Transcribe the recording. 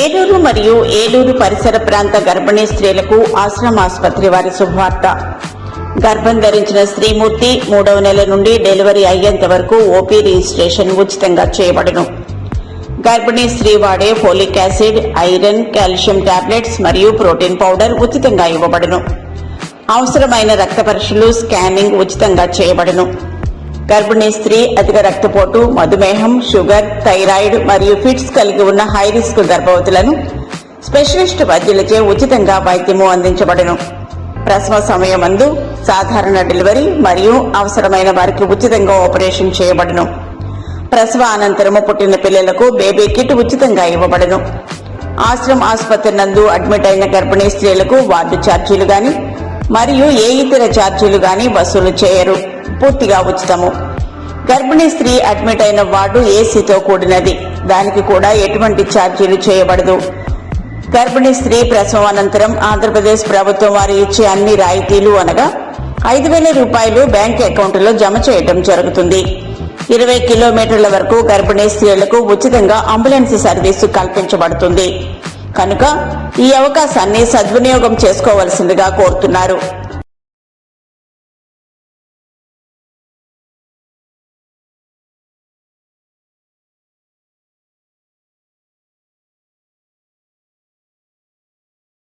ఏలూరు మరియు ఏలూరు పరిసర ప్రాంత గర్భిణీ స్త్రీలకు ఆశ్రమాసుపత్రి వారి శుభవార్త. గర్భం ధరించిన స్త్రీమూర్తి మూడవ నెల నుండి డెలివరీ అయ్యేంత వరకు ఓపీ రిజిస్ట్రేషన్ ఉచితంగా చేయబడును. గర్భిణీ స్త్రీ వాడే folic acid iron calcium tablets మరియు ప్రోటీన్ పౌడర్ ఉచితంగా ఇవ్వబడును. అవసరమైన రక్త పరీక్షలు స్కానింగ్ ఉచితంగా చేయబడును. గర్భిణీ స్త్రీ అధిక రక్తపోటు మధుమేహం షుగర్ థైరాయిడ్ మరియు ఫిట్స్ కలిగి ఉన్న హై రిస్క్ గర్భవతులను స్పెషలిస్ట్ వైద్యులచే ఉచితంగా వైద్యము అందించబడును. ప్రసవ సమయమందు సాధారణ డెలివరీ మరియు అవసరమైన వారికి ఉచితంగా ఆపరేషన్ చేయబడును. ప్రసవ అనంతరము పుట్టిన పిల్లలకు బేబీ కిట్ ఉచితంగా ఇవ్వబడును. ఆశ్రమ్ ఆసుపత్రి నందు అడ్మిట్ అయిన గర్భిణీ స్త్రీలకు వార్డు ఛార్జీలు గాని మరియు ఏ ఇతర ఛార్జీలు గాని వసూలు చేయరు. పూర్తిగా ఉచితము. గర్భిణీ స్త్రీ అడ్మిట్ అయిన వార్డు ఏసీతో కూడినది. దానికి కూడా ఎటువంటి ఛార్జీలు చేయబడదు. గర్భిణీ స్త్రీ ప్రసవం అనంతరం ఆంధ్రప్రదేశ్ ప్రభుత్వం వారు ఇచ్చే అన్ని రాయితీలు అనగా ఐదు వేల రూపాయలు బ్యాంక్ అకౌంట్లో జమ చేయడం జరుగుతుంది. ఇరవై కిలోమీటర్ల వరకు గర్భిణీ స్త్రీలకు ఉచితంగా అంబులెన్స్ సర్వీసు కల్పించబడుతుంది. కనుక ఈ అవకాశాన్ని సద్వినియోగం చేసుకోవలసిందిగా కోరుతున్నారు.